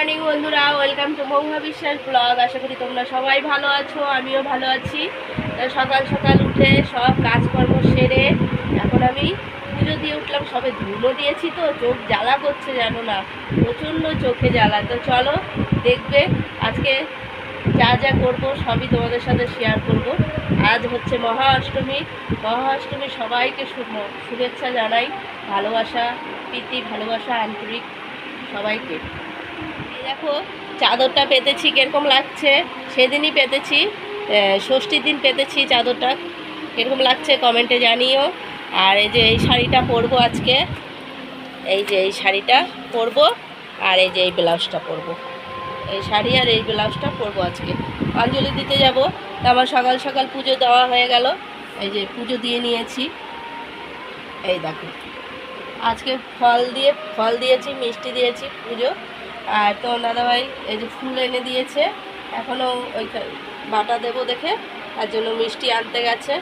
Morning বন্ধুরা। Welcome to Mahua বিশ্বাস blog আশা করি তোমরা সবাই ভালো আছো, আমিও ভালো আছি। সকাল সকাল উঠে সব কাজকর্ম সেরে এখন আমি পুজো দিয়ে উঠলাম। সবে ধুলো দিয়েছি তো, চোখ জ্বালা করছে জানো না। প্রচণ্ড চোখে জ্বালা। তো চলো, দেখবে আজকে যা যা করব, সবই তোমাদের সাথে শেয়ার করব। আজ হচ্ছে মহা অষ্টমী মহা অষ্টমী সবাইকে শুভেচ্ছা জানাই। ভালোবাসা, প্রীতি, ভালোবাসা, আন্তরিক সবাইকে। দেখো, চাদরটা পেতেছি, কীরকম লাগছে? সেদিনই পেতেছি ষষ্ঠীর দিন পেতেছি চাদরটা। কীরকম লাগছে কমেন্টে জানিও। আর এই যে এই শাড়িটা পরবো আজকে, এই যে এই শাড়িটা পরবো, আর এই যে এই ব্লাউজটা পরবো। এই শাড়ি আর এই ব্লাউজটা পরবো আজকে। অঞ্জলি দিতে যাব আমার সকাল সকাল পুজো দেওয়া হয়ে গেল। এই যে পুজো দিয়ে নিয়েছি। এই দেখো। আজকে ফল দিয়ে, ফল দিয়েছি, মিষ্টি দিয়েছি পুজো। আর তো দাদাভাই এই যে ফুল এনে দিয়েছে, এখনও ওই বাটা দেবো দেখে, তার জন্য মিষ্টি আনতে গেছে।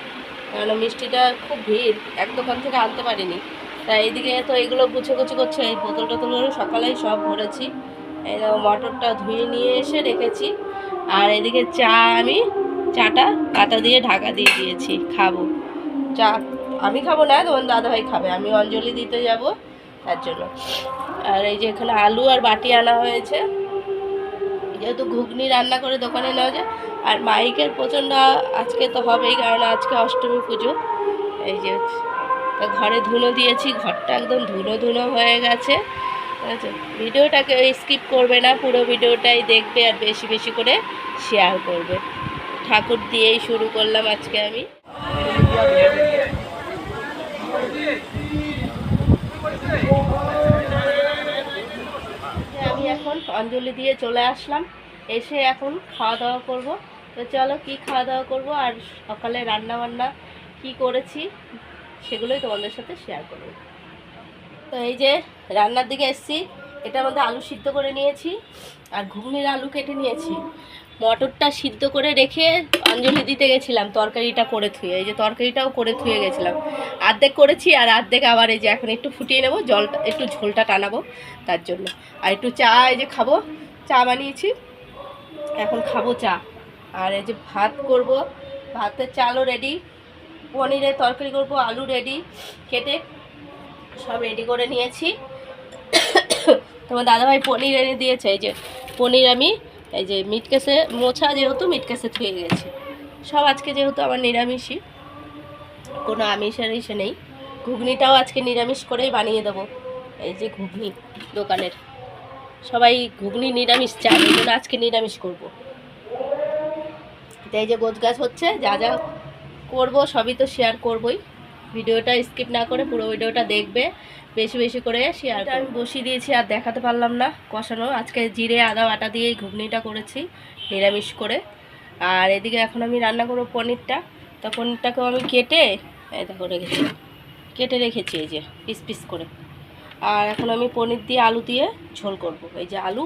কারণ মিষ্টিটা খুব ভিড়, এক দোকান থেকে আনতে পারিনি। তাই এইদিকে তো এগুলো গুছে গুছে করছে, এই বোতল টোতলগুলো সকালেই সব ভরেছি। এই মটরটা ধুয়ে নিয়ে এসে রেখেছি। আর এদিকে চা আমি, চাটা পাতা দিয়ে ঢাকা দিয়ে দিয়েছি, খাব। চা আমি খাব না, তোমার দাদাভাই খাবে, আমি অঞ্জলি দিতে যাব। তার জন্য। আর এই যে এখানে আলু আর বাটি আনা হয়েছে। যেহেতু ঘুগনি রান্না করে দোকানে নেওয়া যায়। আর মাইকের প্রচণ্ড আজকে তো হবেই, কারণ আজকে অষ্টমী পুজো। এই যে তা ঘরে ধুনো দিয়েছি, ঘরটা একদম ধুনো ধুনো হয়ে গেছে। আছে? ভিডিওটাকে স্কিপ করবে না, পুরো ভিডিওটাই দেখবে আর বেশি বেশি করে শেয়ার করবে। ঠাকুর দিয়েই শুরু করলাম আজকে আমি। অঞ্জলি দিয়ে চলে আসলাম। এসে এখন খাওয়া দাওয়া করব। তো চলো কি খাওয়া দাওয়া করব আর সকালে রান্না বান্না কি করেছি সেগুলোই তোমাদের সাথে শেয়ার করব। তো এই যে রান্নার দিকে এসেছি। এটা আমাদের আলু সিদ্ধ করে নিয়েছি আর ঘুগনির আলু কেটে নিয়েছি। মটরটা সিদ্ধ করে রেখে অঞ্জলি দিতে গেছিলাম, তরকারিটা করে থুয়ে এই যে তরকারিটাও করে থুয়ে গেছিলাম। আর্ধেক করেছি আর আর্ধেক আবার এই যে এখন একটু ফুটিয়ে নেব, জলটা, একটু ঝোলটা টানাবো তার জন্য। আর একটু চা, এই যে খাব, চা বানিয়েছি, এখন খাব চা। আর এই যে ভাত করব, ভাতের চালও রেডি পনিরের তরকারি করব, আলু রেডি কেটে সব রেডি করে নিয়েছি। তোমার দাদাভাই পনির এনে দিয়েছে, এই যে পনির আমি এই যে মিট কেসে মোছা যেহেতু মিট কেসে থুয়ে গেছে সব আজকে যেহেতু আমার নিরামিষই, কোনো আমিষের ইসে নেই। ঘুগনিটাও আজকে নিরামিষ করেই বানিয়ে দেবো। এই যে ঘুগনি দোকানের। সবাই ঘুগনি নিরামিষ চায়, এই জন্য আজকে নিরামিষ করব। এই যে গোছ গাছ হচ্ছে, যা যা করব সবই তো শেয়ার করবই। ভিডিওটা স্কিপ না করে পুরো ভিডিওটা দেখবে বেশি বেশি করে শেয়ার আমি বসিয়ে দিয়েছি আর দেখাতে পারলাম না কষানো। আজকে জিরে আদা বাটা দিয়েই ঘুগনিটা করেছি নিরামিষ করে। আর এদিকে এখন আমি রান্না করব পনিরটা। তা পনিরটাকেও আমি কেটে দেখো রেখেছি। কেটে রেখেছি এই যে পিস পিস করে। আর এখন আমি পনির দিয়ে আলু দিয়ে ঝোল করব এই যে আলু।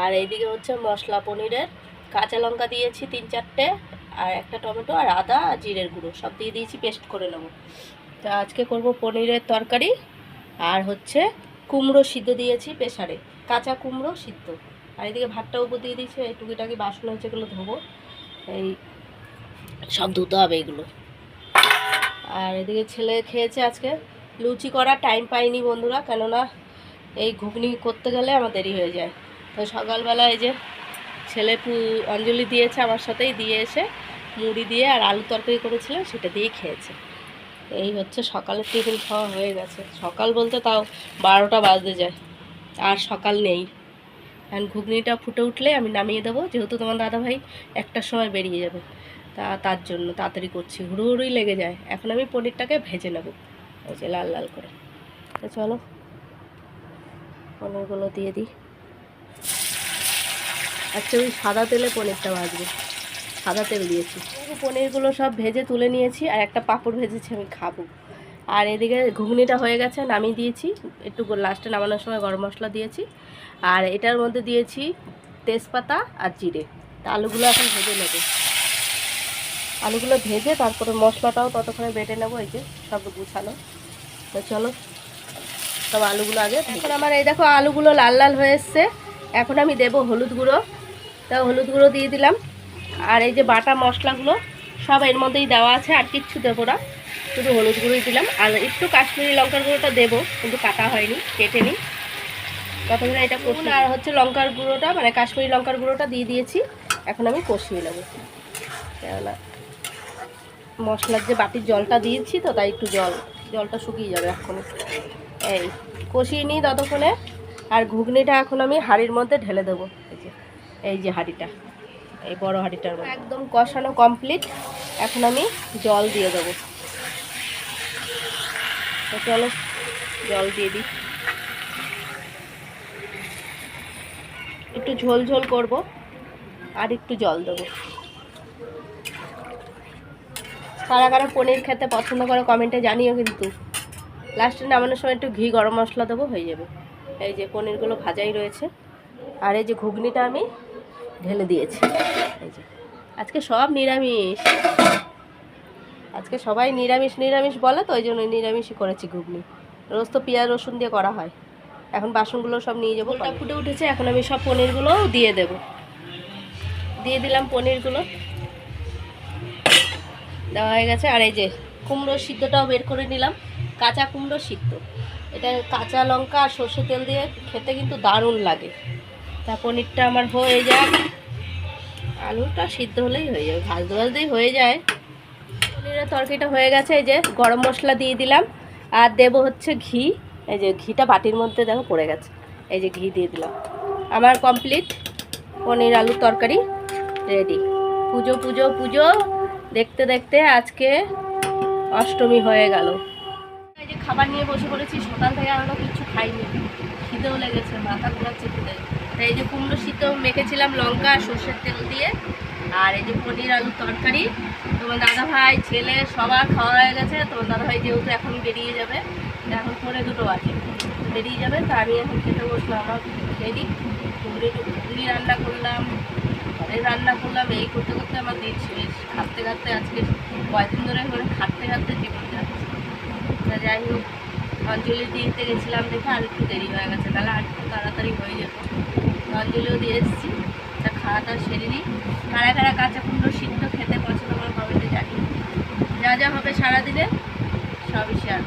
আর এইদিকে হচ্ছে মশলা পনিরের। কাঁচা লঙ্কা দিয়েছি তিন চারটে আর একটা টমেটো আর আদা জিরের গুঁড়ো, সব দিয়ে দিয়েছি, পেস্ট করে নেব। তো আজকে করব পনিরের তরকারি আর হচ্ছে কুমড়ো সিদ্ধ দিয়েছি প্রেসারে, কাঁচা কুমড়ো সিদ্ধ। আর এদিকে ভাতটা উপর দিয়ে দিয়েছি, এই টুকিটাকি বাসন হয়েছে এগুলো ধোবো, এই সব ধুতে হবে এগুলো। আর এদিকে ছেলে খেয়েছে আজকে, লুচি করার টাইম পাইনি বন্ধুরা, কেননা এই ঘুগনি করতে গেলে আমার দেরি হয়ে যায়। তো সকালবেলা এই যে ছেলে অঞ্জলি দিয়েছে আমার সাথেই, দিয়ে এসে মুড়ি দিয়ে আর আলু তরকারি করেছিলাম সেটা দিয়েই খেয়েছে। এই হচ্ছে সকালের টিফিন খাওয়া হয়ে গেছে। সকাল বলতে তাও বারোটা বাজতে যায়, আর সকাল নেই। কারণ ঘুগনিটা ফুটে উঠলে আমি নামিয়ে দেবো, যেহেতু তোমার দাদাভাই একটার সময় বেরিয়ে যাবে। তা, তার জন্য তাড়াতাড়ি করছি। হুড়োহুড়ি লেগে যায়। এখন আমি পনিরটাকে ভেজে নেব এই যে লাল লাল করে। চলো, পনিরগুলো দিয়ে দিই। আচ্ছা ওই সাদা তেলে পনিরটা ভাজবে। সাদা তেল দিয়েছি। পনিরগুলো সব ভেজে তুলে নিয়েছি আর একটা পাঁপড় ভেজেছি আমি খাব। আর এদিকে ঘুগনিটা হয়ে গেছে নামিয়ে দিয়েছি। একটু লাস্টে নামানোর সময় গরম মশলা দিয়েছি। আর এটার মধ্যে দিয়েছি তেজপাতা আর জিরে। তা আলুগুলো এখন ভেজে নেবে। আলুগুলো ভেজে তারপরে মশলাটাও ততক্ষণে বেটে নেব এই যে সব গুছানো। তো চলো সব আলুগুলো আগে এখন আমার এই দেখো আলুগুলো লাল লাল হয়ে এসছে। এখন আমি দেব হলুদ গুঁড়ো। তা হলুদ গুঁড়ো দিয়ে দিলাম। আর এই যে বাটা মশলাগুলো সব এর মধ্যেই দেওয়া আছে আর কিচ্ছু দেবো না। শুধু হলুদ গুঁড়োই দিলাম। আর একটু কাশ্মীরি লঙ্কার গুঁড়োটা দেবো কিন্তু কাটা হয়নি কেটে নিই ততক্ষণ এটা কষুন আর হচ্ছে লঙ্কার গুঁড়োটা মানে কাশ্মীরি লঙ্কার গুঁড়োটা দিয়ে দিয়েছি। এখন আমি কষিয়ে নেব। কেননা মশলার যে বাটির জলটা দিয়েছি তো তাই একটু জল জলটা শুকিয়ে যাবে এখন এই কষিয়ে নিই ততক্ষণে। আর ঘুগনিটা এখন আমি হাঁড়ির মধ্যে ঢেলে দেবো। এই যে হাঁড়িটা, এই বড় হাঁড়িটার একদম কষানো কমপ্লিট এখন আমি জল দিয়ে দেবো। চলো, জল দিয়ে দিই। একটু ঝোল ঝোল করব, আর একটু জল দেবো। কারা কারা পনির খেতে পছন্দ করে কমেন্টে জানিও কিন্তু। লাস্টে নামানোর সময় একটু ঘি, গরম মশলা দেবো, হয়ে যাবে। এই যে পনিরগুলো ভাজাই রয়েছে। আর এই যে ঘুগনিটা আমি ঢেলে দিয়েছি। আজকে সব নিরামিষ। আজকে সবাই নিরামিষ নিরামিষ বলে তো, ওই জন্য নিরামিষই করেছি ঘুগনি। রোজ তো পেঁয়াজ, রসুন দিয়ে করা হয়। এখন বাসনগুলো সব নিয়ে যাব। ফুটে উঠেছে, এখন আমি সব পনিরগুলো দিয়ে দেব। দিয়ে দিলাম পনিরগুলো। দেওয়া হয়ে গেছে। আর এই যে কুমড়ো সিদ্ধটাও বের করে নিলাম। কাঁচা কুমড়ো সিদ্ধ। এটা কাঁচা লঙ্কা আর সর্ষে তেল দিয়ে খেতে কিন্তু দারুণ লাগে। তা পনিরটা আমার হয়ে যাক। আলুটা সিদ্ধ হলেই হয়ে যাবে ভাজতে ভাজতেই হয়ে যায়। পনিরের তরকারিটা হয়ে গেছে, এই যে গরম মশলা দিয়ে দিলাম। আর দেবো হচ্ছে ঘি। এই যে ঘিটা বাটির মধ্যে দেখো পড়ে গেছে। এই যে ঘি দিয়ে দিলাম। আমার কমপ্লিট পনির আলুর তরকারি রেডি। পুজো পুজো পুজো। দেখতে দেখতে আজকে অষ্টমী হয়ে গেল। এই যে খাবার নিয়ে বসে পড়েছি, সকাল থেকে আমরা কিছু খাইনি। খিদেও লেগেছে, মাথা ঘোরাচ্ছে খিদে এই যে কুমড়ো সিদ্ধ মেখেছিলাম লঙ্কা, সর্ষের তেল দিয়ে। আর এই যে পনির আলুর তরকারি। তোমার দাদা ভাই ছেলে, সবার খাওয়া হয়ে গেছে। তোমার দাদা ভাই যেহেতু এখন বেরিয়ে যাবে, এখন পরে দুটো আছে বেরিয়ে যাবে, তা আমি এখন খেতে বসলাম। আমার রেডি ঘুগনি ঘুগনি রান্না করলাম ঘরে রান্না করলাম। এই করতে করতে আমার দিন শেষ। খাটতে খাটতে আজকে কয়েকদিন ধরে মানে খাটতে খাটতে জীবন যাচ্ছে। যাই হোক অঞ্জলি দিতে গেছিলাম দেখে আর একটু দেরি হয়ে গেছে, তাহলে আর একটু তাড়াতাড়ি হয়ে যেত অঞ্জলিও দিয়ে এসেছি, তা খাওয়া দাওয়া সেরে নিই। কারা কারা কাঁচা কুমড়ো সিদ্ধ খেতে পছন্দ করে কমেন্টে জানি যা যা হবে সারাদিনে সবই শেয়ার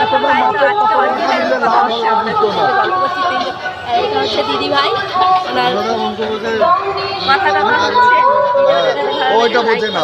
এতটা মাপের কথা না এইটা হচ্ছে দিদি ভাই ওনার মাথা ওইটা বোঝে না।